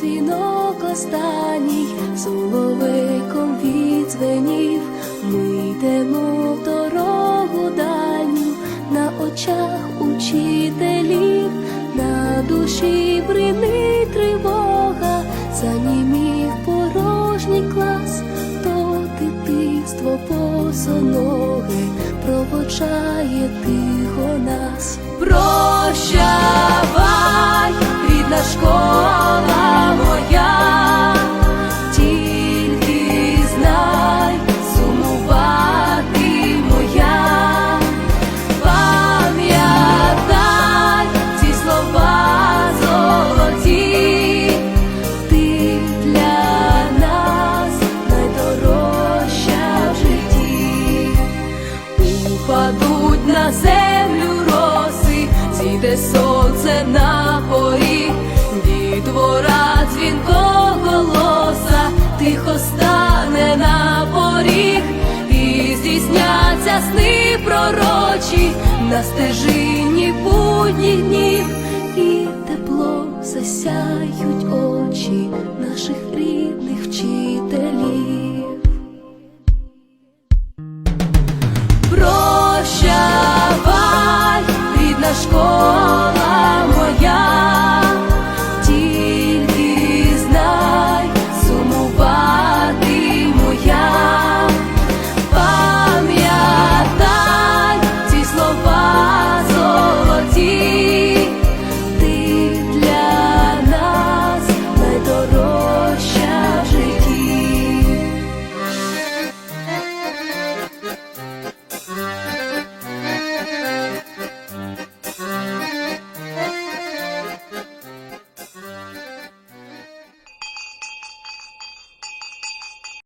дзвінок останній соловейком відзвенів. Ми йдемо в дорогу дальню на очах учителів, на душі бринить тривога, занімів порожній клас, то дитинство босоноге проводжає тихо нас. На поріг, дітвора дзвінко голоса, тихо стане на поріг, і здійсняться сни пророчі на стежині будніх днів, і тепло засяють очі наших рідних вчителів. Прощавай, рідна школа